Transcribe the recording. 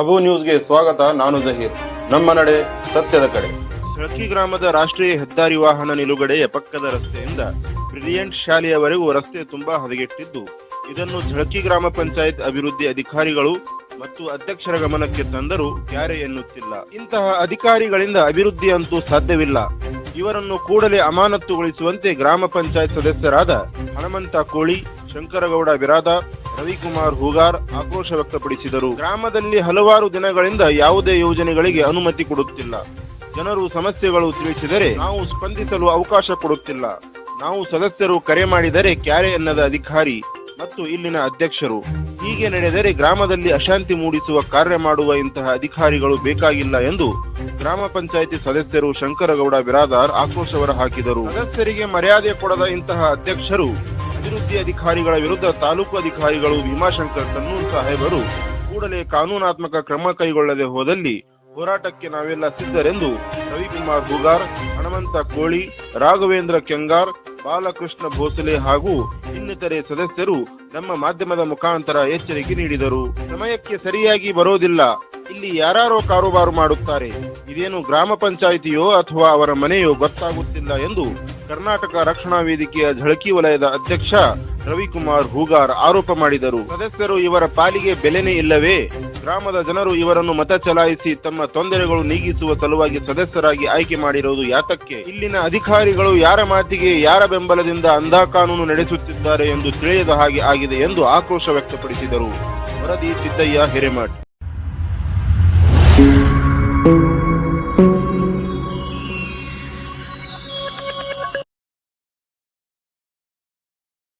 ಅಬು ನ್ಯೂಸ್ಗೆ ಸ್ವಾಗತ, ನಾನು ಜಹೀರ್. ನಮ್ಮ ನಡೆ ಸತ್ಯದ ಕಡೆ. ಸಳಕಿ ಗ್ರಾಮದ ರಾಷ್ಟ್ರೀಯ ಹೆದ್ದಾರಿ ವಾಹನ ನಿಲುಗಡೆಯ ಪಕ್ಕದ ರಸ್ತೆಯಿಂದ ಬ್ರಿಲಿಯಂಟ್ ಶಾಲೆಯವರೆಗೂ ರಸ್ತೆ ತುಂಬಾ ಹದಗೆಟ್ಟಿದ್ದು, ಇದನ್ನು ಝಳಕಿ ಗ್ರಾಮ ಪಂಚಾಯತ್ ಅಭಿವೃದ್ಧಿ ಅಧಿಕಾರಿಗಳು ಮತ್ತು ಅಧ್ಯಕ್ಷರ ಗಮನಕ್ಕೆ ತಂದರೂ ಯಾರೇ ಎನ್ನುತ್ತಿಲ್ಲ. ಇಂತಹ ಅಧಿಕಾರಿಗಳಿಂದ ಅಭಿವೃದ್ಧಿ ಅಂತೂ ಸಾಧ್ಯವಿಲ್ಲ. ಇವರನ್ನು ಕೂಡಲೇ ಅಮಾನತುಗೊಳಿಸುವಂತೆ ಗ್ರಾಮ ಪಂಚಾಯತ್ ಸದಸ್ಯರಾದ ಹನುಮಂತ ಕೋಳಿ, ಶಂಕರಗೌಡ ಬಿರಾದಾರ್ ರವಿಕುಮಾರ್ ಹೂಗಾರ್ ಆಕ್ರೋಶ ವ್ಯಕ್ತಪಡಿಸಿದರು. ಗ್ರಾಮದಲ್ಲಿ ಹಲವಾರು ದಿನಗಳಿಂದ ಯಾವುದೇ ಯೋಜನೆಗಳಿಗೆ ಅನುಮತಿ ಕೊಡುತ್ತಿಲ್ಲ. ಜನರು ಸಮಸ್ಯೆಗಳು ತಿಳಿಸಿದರೆ ನಾವು ಸ್ಪಂದಿಸಲು ಅವಕಾಶ ಕೊಡುತ್ತಿಲ್ಲ. ನಾವು ಸದಸ್ಯರು ಕರೆ ಮಾಡಿದರೆ ಕ್ಯಾರೆ ಎನ್ನದ ಅಧಿಕಾರಿ ಮತ್ತು ಇಲ್ಲಿನ ಅಧ್ಯಕ್ಷರು. ಹೀಗೆ ನಡೆದರೆ ಗ್ರಾಮದಲ್ಲಿ ಅಶಾಂತಿ ಮೂಡಿಸುವ ಕಾರ್ಯ ಮಾಡುವ ಇಂತಹ ಅಧಿಕಾರಿಗಳು ಬೇಕಾಗಿಲ್ಲ ಎಂದು ಗ್ರಾಮ ಪಂಚಾಯಿತಿ ಸದಸ್ಯರು ಶಂಕರಗೌಡ ಬಿರಾದಾರ್ ಆಕ್ರೋಶ ಹೊರಹಾಕಿದರು ಸದಸ್ಯರಿಗೆ ಮರ್ಯಾದೆ ಕೊಡದ ಇಂತಹ ಅಧ್ಯಕ್ಷರು ಅಭಿವೃದ್ಧಿ ಅಧಿಕಾರಿಗಳ ವಿರುದ್ಧ ತಾಲೂಕು ಅಧಿಕಾರಿಗಳು ಭೀಮಾಶಂಕರ್ ಕನ್ನೂರ್ ಸಾಹೇಬರು ಕೂಡಲೇ ಕಾನೂನಾತ್ಮಕ ಕ್ರಮ ಕೈಗೊಳ್ಳದೆ ಹೋದಲ್ಲಿ ಹೋರಾಟಕ್ಕೆ ನಾವೆಲ್ಲ ಸಿದ್ಧರೆಂದು ರವಿಕುಮಾರ್ ಗುಗಾರ್ ಹನುಮಂತ ಕೋಳಿ, ರಾಘವೇಂದ್ರ ಕೆಂಗಾರ್, ಬಾಲಕೃಷ್ಣ ಭೋಸಲೆ ಹಾಗೂ ಇನ್ನಿತರೆ ಸದಸ್ಯರು ನಮ್ಮ ಮಾಧ್ಯಮದ ಮುಖಾಂತರ ಎಚ್ಚರಿಕೆ ನೀಡಿದರು. ಸಮಯಕ್ಕೆ ಸರಿಯಾಗಿ ಬರೋದಿಲ್ಲ. ಇಲ್ಲಿ ಯಾರೋ ಕಾರೋಬಾರು ಮಾಡುತ್ತಾರೆ. ಇದೇನು ಗ್ರಾಮ ಪಂಚಾಯಿತಿಯೋ ಅಥವಾ ಅವರ ಮನೆಯೋ ಗೊತ್ತಾಗುತ್ತಿಲ್ಲ ಎಂದು ಕರ್ನಾಟಕ ರಕ್ಷಣಾ ವೇದಿಕೆಯ ಝಳಕಿ ವಲಯದ ಅಧ್ಯಕ್ಷ ರವಿಕುಮಾರ್ ಹೂಗಾರ್ ಆರೋಪ ಮಾಡಿದರು. ಸದಸ್ಯರು ಇವರ ಪಾಲಿಗೆ ಬೆಲೆನೇ ಇಲ್ಲವೇ? ಗ್ರಾಮದ ಜನರು ಇವರನ್ನು ಮತ ಚಲಾಯಿಸಿ ತಮ್ಮ ತೊಂದರೆಗಳು ನೀಗಿಸುವ ಸಲುವಾಗಿ ಸದಸ್ಯರಾಗಿ ಆಯ್ಕೆ ಮಾಡಿರುವುದು ಯಾತಕ್ಕೆ? ಇಲ್ಲಿನ ಅಧಿಕಾರಿಗಳು ಯಾರ ಮಾತಿಗೆ, ಯಾರ ಬೆಂಬಲದಿಂದ ಅಂಧಾ ಕಾನೂನು ನಡೆಸುತ್ತಿದ್ದಾರೆ ಎಂದು ತಿಳಿಯದ ಹಾಗೆ ಆಗಿದೆ ಎಂದು ಆಕ್ರೋಶ ವ್ಯಕ್ತಪಡಿಸಿದರು. ವರದಿ ಸಿದ್ದಯ್ಯ, ಹಿರೇಮಠ್.